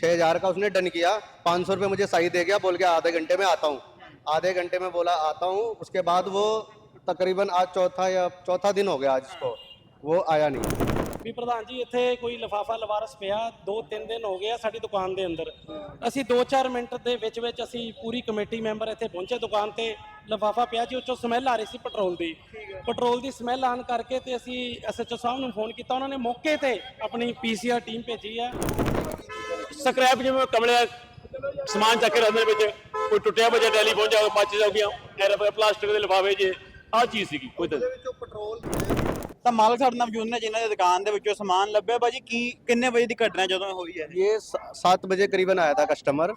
छः हज़ार का उसने डन किया पाँच सौ रुपये मुझे सही दे गया बोल के आधे घंटे में आता हूँ आधे घंटे में बोला आता हूँ उसके बाद वो तकरीबन आज चौथा या चौथा दिन हो गया आज इसको वो आया नहीं ਵੀ ਪ੍ਰਧਾਨ ਜੀ ਇੱਥੇ ਕੋਈ ਲਫਾਫਾ ਲਵਾਰਸ ਪਿਆ 2-3 ਦਿਨ ਹੋ ਗਏ ਆ ਸਾਡੀ ਦੁਕਾਨ ਦੇ ਅੰਦਰ ਅਸੀਂ 2-4 ਮਿੰਟ ਦੇ ਵਿੱਚ ਵਿੱਚ ਅਸੀਂ ਪੂਰੀ ਕਮੇਟੀ ਮੈਂਬਰ ਇੱਥੇ ਪਹੁੰਚੇ ਦੁਕਾਨ ਤੇ ਲਫਾਫਾ ਪਿਆ ਜੀ ਉੱਚੋਂ ਸਮੈਲ ਆ ਰਹੀ ਸੀ ਪੈਟਰੋਲ ਦੀ ਪੈਟਰੋਲ ਦੀ ਸਮੈਲ ਆਣ ਕਰਕੇ ਤੇ ਅਸੀਂ ਐਸਐਚਓ ਸਾਹਿਬ ਨੂੰ ਫੋਨ ਕੀਤਾ ਉਹਨਾਂ ਨੇ ਮੌਕੇ ਤੇ ਆਪਣੀ ਪੀਸੀਆਰ ਟੀਮ ਭੇਜੀ ਆ ਸਕ੍ਰੈਪ ਜਿਵੇਂ ਕਮਲੇ ਸਮਾਨ ਚੱਕ ਕੇ ਰੱਖਦੇ ਵਿੱਚ ਕੋਈ ਟੁੱਟਿਆ ਬਜਾ ਟੈਲੀਫੋਨ ਜਾ ਮਾਚਿਸ ਹੋ ਗਿਆ ਐਰ ਪਲਾਸਟਿਕ ਦੇ ਲਿਫਾਫੇ 'ਚ ਆਹ ਚੀਜ਼ ਸੀਗੀ ਕੋਈ ਤਾਂ ਤਾਂ ਮਾਲਕ ਸਾਡੇ ਨਾਲ ਮੌਜੂਦ ਨੇ ਜਿਨ੍ਹਾਂ ਦੀ ਦੁਕਾਨ ਦੇ ਵਿੱਚੋਂ ਸਮਾਨ ਲੱਭਿਆ ਬਾਜੀ ਕੀ ਕਿੰਨੇ ਵਜੇ ਦੀ ਘਟਨਾ ਜਦੋਂ ਇਹ ਹੋਈ ਹੈ ये सा- सात बजे करीबन आया था कस्टमर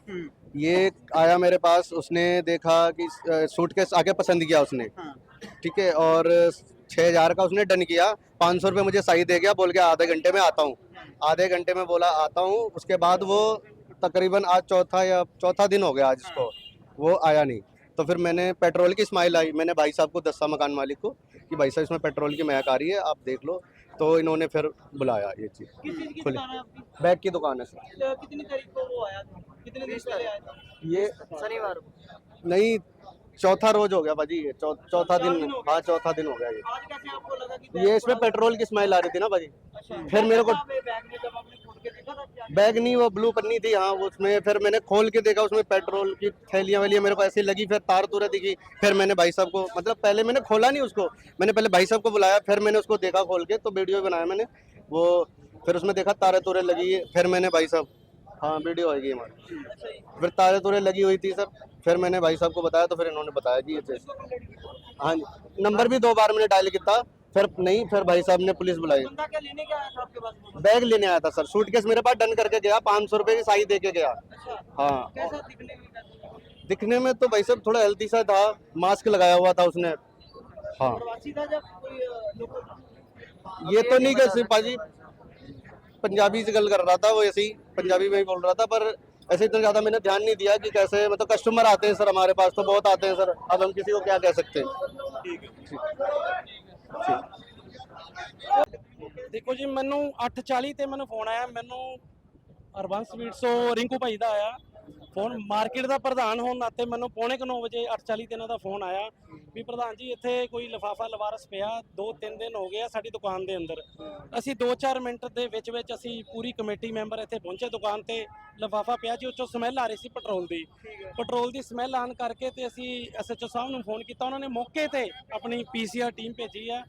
ये आया मेरे पास उसने देखा कि सूट केस आगे पसंद किया उसने हाँ। ठीक है और छः हज़ार का उसने डन किया पाँच सौ रुपये मुझे सही दे गया बोल के आधे घंटे में आता हूँ आधे घंटे में बोला आता हूँ। उसके बाद वो तकरीबन आज चौथा या चौथा दिन हो गया आज इसको। वो आया नहीं। तो फिर मैंने पेट्रोल की स्माइल आई। मैंने भाई साहब को दसा मकान मालिक को कि भाई साहब इसमें पेट्रोल की महक आ रही है आप देख लो। तो इन्होंने फिर बुलाया ये चीज़। किस खुली। है बैग की दुकान है सर। कितनी तारीख को वो आया था? कितने दिन पहले आया था? ये शनिवार। नहीं चौथा रोज हो गया भाजी ये। चौथा दिन हाँ चौथा दिन हो गया ये। आज कैसे आपको लगा कि ये इसमें पेट्रोल की स्मेल आ रही थी ना भाजी। फिर मेरे को बैग नहीं वो ब्लू पन्नी थी हाँ वो उसमें फिर मैंने खोल के देखा उसमें पेट्रोल की थैलियाँ वैलियाँ मेरे को ऐसी लगी फिर तार तुरे दिखी फिर मैंने भाई साहब को मतलब पहले मैंने खोला नहीं उसको मैंने पहले भाई साहब को बुलाया फिर मैंने उसको देखा खोल के तो वीडियो बनाया मैंने वो फिर उसमें देखा तारे तुरे लगी है फिर मैंने भाई साहब हाँ वीडियो आएगी हमारी। फिर तारे तुरे लगी हुई थी सर फिर मैंने भाई साहब को बताया तो फिर इन्होंने बताया कि ये हाँ जी नंबर भी दो बार मैंने डायल किया फिर नहीं फिर भाई साहब ने पुलिस बुलाई। बैग लेने आया था सर। सूटकेस मेरे पास डन करके गया पाँच सौ रुपये की साई दे के गया। अच्छा हाँ। दिखने में कैसा तो भाई साहब थोड़ा हेल्थी सा था मास्क लगाया हुआ था उसने। हाँ। ये तो नहीं कर पाजी। पंजाबी से गल कर रहा था वो ऐसे ही पंजाबी में ही बोल रहा था पर ऐसे इतना ज़्यादा मैंने ध्यान नहीं दिया कि कैसे मतलब कस्टमर आते हैं सर हमारे पास तो बहुत आते हैं सर अब हम किसी को क्या कह सकते हैं? ਦੇਖੋ ਜੀ, ਮੈਨੂੰ 8:40 ਤੇ ਮੈਨੂੰ ਫੋਨ ਆਇਆ। ਮੈਨੂੰ ਅਰਬਨ ਸਵੀਟਸ ਤੋਂ ਰਿੰਕੂ ਭਾਈ ਦਾ ਆਇਆ। ਫੋਨ ਮਾਰਕੀਟ ਦਾ ਪ੍ਰਧਾਨ ਹੋਣ ਨਾਤੇ ਮੈਨੂੰ ਪੌਣੇ ਕੁ 9 ਵਜੇ 8:40 ਤੇ ਇਹਨਾਂ ਦਾ ਫੋਨ ਆਇਆ ਵੀ ਪ੍ਰਧਾਨ ਜੀ ਇੱਥੇ ਕੋਈ ਲਫਾਫਾ ਲਵਾਰਸ ਪਿਆ 2-3 ਦਿਨ ਹੋ ਗਏ ਆ ਸਾਡੀ ਦੁਕਾਨ ਦੇ ਅੰਦਰ। ਅਸੀਂ 2-4 ਮਿੰਟ ਦੇ ਵਿੱਚ ਵਿੱਚ ਅਸੀਂ ਪੂਰੀ ਕਮੇਟੀ ਮੈਂਬਰ ਇੱਥੇ ਪਹੁੰਚੇ ਦੁਕਾਨ ਤੇ ਲਫਾਫਾ ਪਿਆ ਜੀ ਉੱਚੋਂ ਸਮੈਲ ਆ ਰਹੀ ਸੀ ਪੈਟਰੋਲ ਦੀ। ਪੈਟਰੋਲ ਦੀ ਸਮੈਲ ਆਣ ਕਰਕੇ ਤੇ ਅਸੀਂ ਐਸਐਚਓ ਸਾਹਿਬ ਨੂੰ ਫੋਨ ਕੀਤਾ ਉਹਨਾਂ ਨੇ ਮੌਕੇ ਤੇ ਆਪਣੀ ਪੀਸੀਆਰ ਟੀਮ ਭੇਜੀ ਆ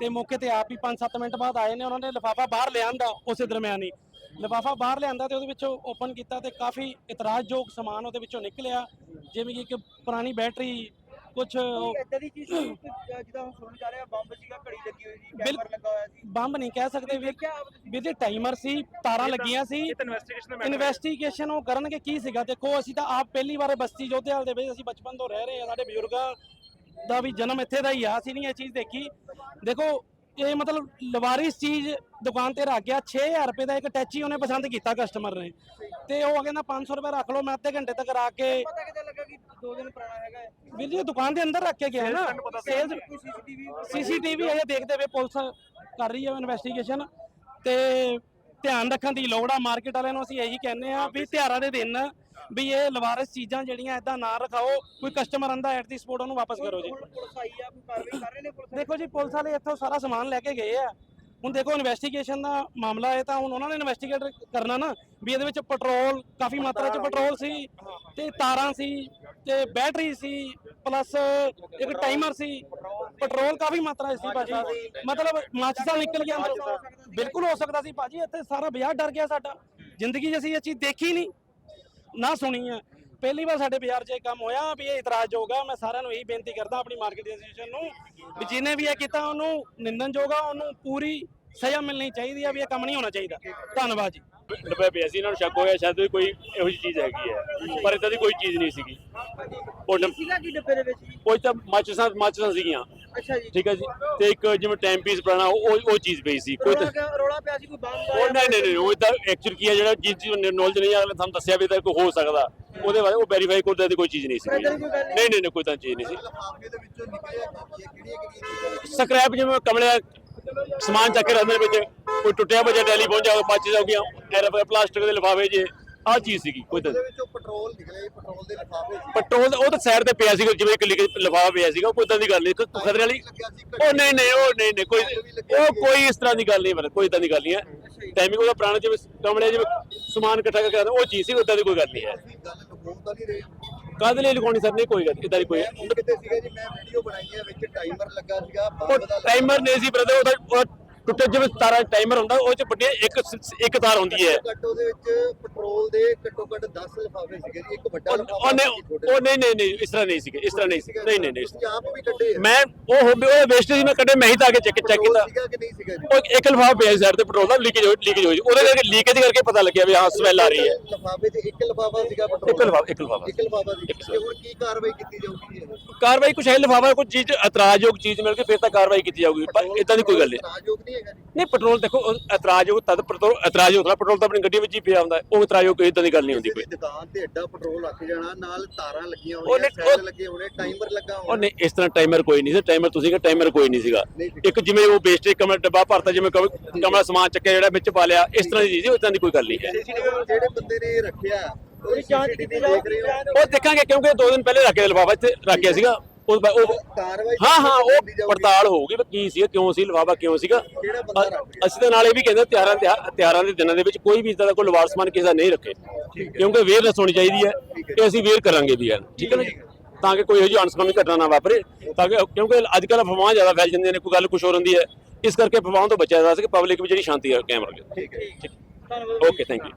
ਤੇ ਮੌਕੇ ਤੇ ਆਪ ਹੀ 5-7 ਮਿੰਟ ਬਾਅਦ ਆਏ ਨੇ ਉਹਨਾਂ ਨੇ ਲਿਫਾਫਾ ਬਾਹਰ ਲਿਆਂਦਾ ਉਸੇ ਦਰਮਿਆਨ। ਹੀ ਲਿਫਾਫਾ ਬਾਹਰ ਲਿਆਂਦਾ ਤੇ ਉਹਦੇ ਵਿੱਚੋਂ ਓਪਨ ਕੀਤਾ ਤੇ ਕਾਫੀ ਇਤਰਾਜ਼ਯੋਗ ਸਮਾਨ ਉਹਦੇ ਵਿੱਚੋਂ ਨਿਕਲਿਆ ਜਿਵੇਂ ਕਿ ਇੱਕ ਪੁਰਾਣੀ ਬੈਟਰੀ ਕੁਝ ਇਦਾਂ ਦੀ ਚੀਜ਼ ਸੀ ਕਿ ਜਿੱਦਾਂ ਹੁਣ ਸੁਣਨ ਜਾ ਰਿਹਾ ਬੰਬ ਸੀਗਾ ਘੜੀ ਲੱਗੀ ਹੋਈ ਸੀ ਬਿਲ- ਕੈਮਰਾ ਲੱਗਾ ਹੋਇਆ ਸੀ। ਬੰਬ ਨਹੀਂ ਕਹਿ ਸਕਦੇ ਵੀ? ਵੀ ਟਾਈਮਰ ਸੀ ਤਾਰਾਂ ਲੱਗੀਆਂ ਸੀ। ਇਨਵੈਸਟੀਗੇਸ਼ਨ ਇਨਵੈਸਟੀਗੇਸ਼ਨ ਉਹ ਕਰਨਗੇ ਕੀ ਸੀਗਾ? ਦੇਖੋ ਅਸੀਂ ਤਾਂ ਆਪ ਪਹਿਲੀ ਵਾਰ ਬਸਤੀ ਜੋਧੇਵਾਲ ਦੇ ਵਿੱਚ ਅਸੀਂ ਬਚਪਨ ਤੋਂ ਰਹਿ ਰਹੇ ਹਾਂ ਸਾਡੇ ਬਜ਼ੁਰਗਾਂ ਦਾ ਵੀ ਜਨਮ ਇੱਥੇ ਦਾ ਹੀ ਆ ਅਸੀਂ ਨਹੀਂ ਇਹ ਚੀਜ਼ ਦੇਖੀ। ਦੇਖੋ ਇਹ ਮਤਲਬ ਲਵਾਰਿਸ ਚੀਜ਼ ਦੁਕਾਨ ਤੇ ਰੱਖ ਗਿਆ 6000 ਰੁਪਏ ਦਾ ਇੱਕ ਟੈਚੀ ਉਹਨੇ ਪਸੰਦ ਕੀਤਾ ਕਸਟਮਰ ਨੇ। ਤੇ ਉਹ ਕਹਿੰਦਾ 500 ਰੁਪਏ ਰੱਖ ਲਓ ਮੈਂ ਅੱਧੇ ਘੰਟੇ ਤੱਕ ਰੱਖ ਕੇ ਪਤਾ ਕਿਦਾਂ ਲੱਗਾ ਕਿ ਦੋ ਦਿਨ ਪੁਰਾਣਾ ਹੈਗਾ ਹੈ ਵੀਰ ਜੀ ਦੁਕਾਨ ਦੇ ਅੰਦਰ ਰੱਖ ਕੇ ਗਿਆ ਨਾ। ਸੇਲਸ ਸੀਸੀਟੀਵੀ ਸੀਸੀਟੀਵੀ ਅਜੇ ਦੇਖਦੇ ਵੇ ਪੁਲਿਸ ਕਰ ਰਹੀ ਹੈ ਇਨਵੈਸਟੀਗੇਸ਼ਨ ਤੇ ਧਿਆਨ ਰੱਖਣ ਦੀ ਲੋੜ ਆ ਮਾਰਕੀਟ ਵਾਲਿਆਂ ਨੂੰ ਅਸੀਂ ਇਹੀ ਕਹਿੰਦੇ ਆ ਵੀ ਤਿਉਹਾਰਾਂ ਦੇ ਦਿਨ ਵੀ ਇਹ ਲਵਾਰਸ ਚੀਜ਼ਾਂ ਜਿਹੜੀਆਂ ਇਦਾਂ ਨਾ ਰਖਾਓ ਕੋਈ ਕਸਟਮਰ ਆਂਦਾ ਐਟ ਦੀ ਸਪੋਰਟ ਉਹਨੂੰ ਵਾਪਸ ਕਰੋ ਜੀ। ਪੁਲਿਸ ਆਈ ਆ ਕੋਈ ਕਾਰਵਾਈ ਕਰ ਰਹੇ ਨੇ ਪੁਲਿਸ ਦੇਖੋ ਜੀ ਪੁਲਿਸ ਵਾਲੇ ਇੱਥੋਂ ਸਾਰਾ ਸਮਾਨ ਲੈ ਕੇ ਗਏ ਆ। ਹੁਣ ਦੇਖੋ ਇਨਵੈਸਟੀਗੇਸ਼ਨ ਦਾ ਮਾਮਲਾ ਹੈ ਤਾਂ ਹੁਣ ਉਹਨਾਂ ਨੇ ਇਨਵੈਸਟੀਗੇਟ ਕਰਨਾ ਨਾ ਵੀ ਇਹਦੇ ਵਿੱਚ ਪੈਟਰੋਲ ਕਾਫੀ ਮਾਤਰਾ 'ਚ ਪੈਟਰੋਲ ਸੀ ਤੇ ਤਾਰਾਂ ਸੀ। ਤੇ ਬੈਟਰੀ ਸੀ ਪਲੱਸ ਇੱਕ ਟਾਈਮਰ ਸੀ ਪੈਟਰੋਲ ਕਾਫੀ ਮਾਤਰਾ 'ਚ ਸੀ ਭਾਜੀ। ਮਤਲਬ ਮਾਚਿਸਾਂ ਨਿਕਲ ਗਿਆ ਅੰਦਰੋਂ। ਬਿਲਕੁਲ ਹੋ ਸਕਦਾ ਸੀ ਭਾਜੀ, ਇੱਥੇ ਸਾਰਾ ਬਾਜ਼ਾਰ ਡਰ ਗਿਆ ਸਾਡਾ। ਜ਼ਿੰਦਗੀ 'ਚ ਅਸੀਂ ਇਹ ਚੀਜ਼ ਦੇਖੀ ਨਹੀਂ। ਨਾ ਸੁਣੀ ਹੈ ਪਹਿਲੀ ਵਾਰ ਸਾਡੇ ਬਾਜ਼ਾਰ 'ਚ ਇਹ ਕੰਮ ਹੋਇਆ ਵੀ ਇਹ ਇਤਰਾਜ਼ ਹੋਗਾ ਮੈਂ ਸਾਰਿਆਂ ਨੂੰ ਇਹੀ ਬੇਨਤੀ ਕਰਦਾ ਆਪਣੀ ਮਾਰਕੀਟ ਐਸੋਸੀਏਸ਼ਨ ਨੂੰ ਵੀ ਜਿਹਨੇ ਵੀ ਇਹ ਕੀਤਾ, ਉਹਨੂੰ ਨਿੰਦਨਯੋਗ ਆ। ਉਹਨੂੰ ਪੂਰੀ ਸਜ਼ਾ ਮਿਲਣੀ ਚਾਹੀਦੀ ਆ ਵੀ ਇਹ ਕੰਮ ਨਹੀਂ ਹੋਣਾ ਚਾਹੀਦਾ। ਧੰਨਵਾਦ ਜੀ। ਡੱਬੇ ਪਿਆ ਸੀ ਇਹਨਾਂ ਨੂੰ ਸ਼ੱਕ ਹੋਇਆ ਸ਼ਾਇਦ ਵੀ ਕੋਈ ਇਹੋ ਜਿਹੀ ਚੀਜ਼ ਹੈਗੀ ਹੈ। ਪਰ ਇਦਾਂ ਦੀ ਕੋਈ ਚੀਜ਼ ਨਹੀਂ ਸੀਗੀ। ਉਹ ਡੱਬ- ਸੀਗਾ ਕੀ ਡੱਬੇ ਦੇ ਵਿੱਚ? ਜੀ? ਉਹ ਤਾਂ ਮਾਚਸਾਂ ਮਾਚਸਾਂ ਸੀਗੀਆਂ। ਅੱਛਾ ਜੀ। ਠੀਕ ਹੈ ਜੀ। ਤੇ ਇੱਕ ਜਿਵੇਂ ਟਾਈਮ ਪੀਸ ਪੁਰਾਣਾ ਉਹ ਉਹ ਚੀਜ਼ ਪਈ ਸੀ। ਕੋਈ ਤਾਂ ਰੌਲਾ ਪਿਆ ਸੀ ਕੋਈ ਬੰਬ ਉਹ ਨਹੀਂ ਨਹੀਂ ਨਹੀਂ ਉਹ ਤਾਂ ਐਕਚੁਅਲ ਕੀ ਹੈ ਜਿਹੜਾ ਜਿਸ ਚੀਜ਼ ਨੌਲੇਜ ਨਹੀਂ ਆ ਤੁਹਾਨੂੰ ਦੱਸਿਆ ਵੀ ਤਾਂ ਕੋਈ ਹੋ ਸਕਦਾ। ਉਹਦੇ ਬਾਰੇ ਉਹ ਵੈਰੀਫਾਈ ਕਰਦੇ ਦੀ ਕੋਈ ਚੀਜ਼ ਨਹੀਂ ਸੀ। ਨਹੀਂ? ਨਹੀਂ ਨਹੀਂ ਕੋਈ ਤਾਂ ਚੀਜ਼ ਨਹੀਂ ਸੀ। ਸਕ੍ਰੈਪ ਜਿਵੇਂ ਕਮਲੇ ਸਮਾਨ ਚੱਕ ਕੇ ਰੱਖਦੇ ਵਿੱਚ। ਕੋਈ ਟੁੱਟਿਆ ਬਜਾ ਟੈਲੀਫੋਨ ਜਾ ਮਾਚਿਸ ਹੋ ਗਿਆ ਐਰ ਪਲਾਸਟਿਕ ਦੇ ਲਿਫਾਫੇ 'ਚ ਆਹ ਚੀਜ਼ ਸੀਗੀ ਕੋਈ ਤਾਂ ਪੈਟਰੋਲ ਨਿਕਲਿਆ ਜੀ ਪੈਟਰੋਲ ਦੇ ਲਿਫਾਫੇ ਸੀ। ਪੈਟਰੋਲ ਉਹ ਤਾਂ ਸਾਈਡ ਤੇ ਪਿਆ ਸੀਗਾ ਜਿਵੇਂ ਕਿ ਲਿਖ ਲਿਫਾਫਾ ਪਿਆ ਸੀਗਾ ਕੋਈ ਤਾਂ ਦੀ ਗੱਲ ਨਹੀਂ। ਖਤਰੇ ਵਾਲੀ ਉਹ ਨਹੀਂ ਨਹੀਂ ਉਹ ਨਹੀਂ ਨਹੀਂ ਕੋਈ ਉਹ ਕੋਈ ਇਸ ਤਰ੍ਹਾਂ ਦੀ ਗੱਲ ਨਹੀਂ ਮਤਲਬ ਕੋਈ ਤਾਂ ਦੀ ਗੱਲ ਨਹੀਂ ਹੈ। ਟਾਈਮਿੰਗ ਉਹਦਾ ਪੁਰਾਣਾ ਜਿਵੇਂ ਕਮਲੇ ਜਿਵੇਂ ਸਮਾਨ ਇਕੱਠਾ ਕਰਕੇ ਉਹ ਚੀਜ਼ ਸੀ ਉਦਾਂ ਦੀ ਕੋਈ ਗੱਲ ਨਹੀਂ ਹੈ। ਤਾਂ ਨਹੀਂ ਰਹੇ। ਕਾਹਦੇ ਲਈ ਲਗਾਉਣੀ ਸਰ? ਨਹੀਂ ਕੋਈ ਗੱਲ ਇਦਾਂ ਦੀ ਕੋਈ ਮੈਂ ਕਿਤੇ ਸੀਗਾ ਜੀ ਮੈਂ ਵੀਡੀਓ ਬਣਾਈ ਹੈ ਵਿੱਚ ਟਾਈਮਰ ਲੱਗਾ ਸੀਗਾ ਉਹ ਬੰਬ ਦਾ ਟਾਈਮਰ ਨਹੀਂ ਸੀ ਬ੍ਰਦਰ ਉਹਦਾ ਉਹ ਟੁੱਟੇ ਜਿਵੇਂ ਤਾਰਾ ਟਾਈਮਰ ਹੁੰਦਾ ਉਹ ਚ ਵੱਡੀ ਇੱਕ ਇੱਕ ਤਾਰ ਹੁੰਦੀ ਹੈ। ਘੱਟ ਉਹਦੇ ਵਿੱਚ ਪੈਟਰੋਲ ਦੇ ਘੱਟੋ ਘੱਟ 10 ਲਿਫਾਫੇ ਸੀਗੇ ਜੀ ਇੱਕ ਵੱਡਾ ਉਹ ਲਿਫਾਫਾ ਉਹ ਨਹੀਂ ਸੀ ਉਹ ਨਹੀਂ ਨਹੀਂ ਨਹੀਂ ਇਸ ਤਰ੍ਹਾਂ ਨਹੀਂ ਸੀਗੇ ਇਸ ਤਰ੍ਹਾਂ ਨਹੀਂ ਸੀ ਨਹੀਂ ਨਹੀਂ ਨਹੀਂ ਆਪ ਵੀ ਕੱਢੇ ਆ। ਮੈਂ ਉਹ ਹੋ ਉਹ ਵੇਸਟੇਜ ਮੈਂ ਕੱਢੇ ਮੈਂ ਹੀ ਤਾਂ ਆ ਕੇ ਚੈੱਕ ਚੈੱਕ ਪੈਟਰੋਲ ਕੀਤਾ। ਸੀਗਾ ਕਿ ਨਹੀਂ ਸੀਗਾ ਜੀ? ਉਹ ਇੱਕ ਲਿਫਾਫਾ ਪਿਆ ਸਾਈਡ ਤੇ ਪੈਟਰੋਲ ਦਾ ਲੀਕੇਜ ਲੀਕੇਜ ਹੋਈ। ਉਹਦੇ ਕਰਕੇ ਲੀਕੇਜ ਕਰਕੇ ਪਤਾ ਲੱਗਿਆ ਵੀ ਹਾਂ ਸਮੈਲ ਆ ਰਹੀ ਹੈ। ਲਿਫਾਫੇ 'ਚ ਇੱਕ ਲਿਫਾਫਾ ਸੀਗਾ ਪੈਟਰੋਲ ਇੱਕ ਲਿਫਾਫਾ ਇੱਕ ਲਿਫਾਫਾ ਇੱਕ ਲਿਫਾਫਾ ਸੀ ਤੇ ਹੁਣ ਕੀ ਕਾਰਵਾਈ ਕੀਤੀ ਜਾਊਗੀ ਜੀ? ਕਾਰਵਾਈ ਕੁਛ ਹੈ ਲਿਫਾਫਾ ਕੋਈ ਚੀਜ਼ ਇਤਰਾਜ਼ਯੋਗ ਚੀਜ਼ ਮਿਲ ਕੇ ਫਿਰ ਤਾਂ ਕਾਰਵਾਈ ਕੀਤੀ ਜਾਊਗੀ। ਪਰ ਇਦਾਂ ਦੀ ਕੋਈ ਗੱਲ ਨਹੀਂ। ਰਾਜਯੋਗ ਨਹੀਂ ਹੈਗਾ ਜੀ ਨਹੀਂ ਪੈਟਰੋਲ ਦੇਖੋ ਉਹ ਇਤਰਾਜ਼ਯੋਗ ਤਦ ਪੈਟਰੋਲ ਇਤਰਾਜ਼ਯੋਗ ਹੁੰਦਾ ਪੈਟਰੋਲ ਤਾਂ ਆਪਣੀ ਗੱਡੀ ਵਿੱਚ ਹੀ ਪਿਆ ਹੁੰਦਾ ਹੈ। ਉਹ ਇਤਰਾਜ਼ਯੋਗ ਕੋਈ ਇਦਾਂ ਦੀ ਗੱਲ ਨਹੀਂ ਹੁੰਦੀ ਕੋਈ। ਦੁਕਾਨ ਤੇ ਐਡਾ ਪੈਟਰੋਲ ਰੱਖ ਜਾਣਾ ਨਾਲ ਤਾਰਾਂ ਲੱਗੀਆਂ ਉਹ ਹੋਣੀਆਂ ਨਹੀਂ- ਸੈੱਲ ਉਹ- ਲੱਗੇ ਹੋਣੇ ਟਾਈਮਰ ਲੱਗਾ ਉਹ ਹੋਣਾ ਨਹੀਂ ਇਸ ਤਰ੍ਹਾਂ ਟਾਈਮਰ ਕੋਈ ਨਹੀਂ ਸੀ ਟਾਈਮਰ ਤੁਸੀਂ ਕਿ ਟਾਈਮਰ ਕੋਈ ਨਹੀਂ ਸੀਗਾ। ਇੱਕ ਜਿਵੇਂ ਉਹ ਵੇਸਟੇਜ ਕਮਰਾ ਡੱਬਾ ਭਰਤਾ ਜਿਵੇਂ ਕਮ- ਕਮਰਾ ਸਮਾਨ ਚੱਕਿਆ ਜਿਹੜਾ ਵਿੱਚ ਪਾ ਲਿਆ ਇਸ ਤਰ੍ਹਾਂ ਦੀ ਚੀਜ਼ ਇਦਾਂ ਦੀ ਕੋਈ ਗੱਲ ਨਹੀਂ ਹੈ। ਜਿਹੜੇ ਬੰਦੇ ਨੇ ਰੱਖਿਆ ਉਹ ਜਾਂਚ ਕੀਤੀ ਦੇਖ ਰਹੇ ਹੋ। ਉਹ ਦੇਖਾਂਗੇ ਕਿਉਂਕਿ ਦੋ ਦਿਨ ਪਹਿਲੇ ਰੱਖਿਆ ਲਿਫਾਫਾ ਇੱਥੇ ਰੱਖ ਗਿਆ ਸੀਗਾ। ਉਹ ਉਹ ਕਾਰਵਾਈ ਹਾਂ ਹਾਂ ਉਹ। ਪੜਤਾਲ ਹੋਊਗੀ ਵੀ ਕੀ ਸੀ ਕਿਉਂ ਸੀ ਲਿਫਾਫਾ ਕਿਉਂ ਸੀਗਾ? ਅਸੀਂ ਤਾਂ ਨਾਲ ਵੀ ਕਹਿੰਦੇ ਤਿਆਰਾਂ ਤਿਉਹਾ- ਤਿਉਹਾਰਾਂ ਦੇ ਦਿਨਾਂ ਦੇ ਵਿੱਚ ਕੋਈ ਵੀ ਇਦਾਂ ਦਾ ਕੋਈ ਲਵਾਰ ਸਮਾਨ ਕਿਸੇ ਦਾ ਨਹੀਂ ਰੱਖੇ। ਕਿਉਂਕਿ ਅਵੇਅਰਨੈਸ ਹੋਣੀ ਚਾਹੀਦੀ ਹੈ ਤੇ ਅਸੀਂ ਅਵੇਅਰ ਕਰਾਂਗੇ ਵੀ ਯਾਰ ਠੀਕ ਹੈ ਨਾ ਜੀ? ਤਾਂ ਕਿ ਕੋਈ ਇਹੋ ਜਿਹੀ ਅਣਸੁਖਾਵੀ ਘਟਨਾ ਨਾ ਵਾਪਰੇ। ਤਾਂ ਕਿ ਕਿਉਂਕਿ ਅੱਜ ਕੱਲ੍ਹ ਅਫਵਾਹਾਂ ਜ਼ਿਆਦਾ ਫੈਲ ਜਾਂਦੀਆਂ ਨੇ ਕੋਈ ਗੱਲ ਕੁਝ ਹੋਰ ਹੁੰਦੀ ਹੈ। ਇਸ ਕਰਕੇ ਅਫਵਾਹਾਂ ਤੋਂ ਬਚਿਆ ਜਾ ਸਕੇ ਪਬਲਿਕ ਵਿੱਚ ਜਿਹੜੀ ਸ਼ਾਂਤੀ ਹੈ ਕਾਇਮ ਰਹੇ ਠੀਕ ਹੈ। Okay thank you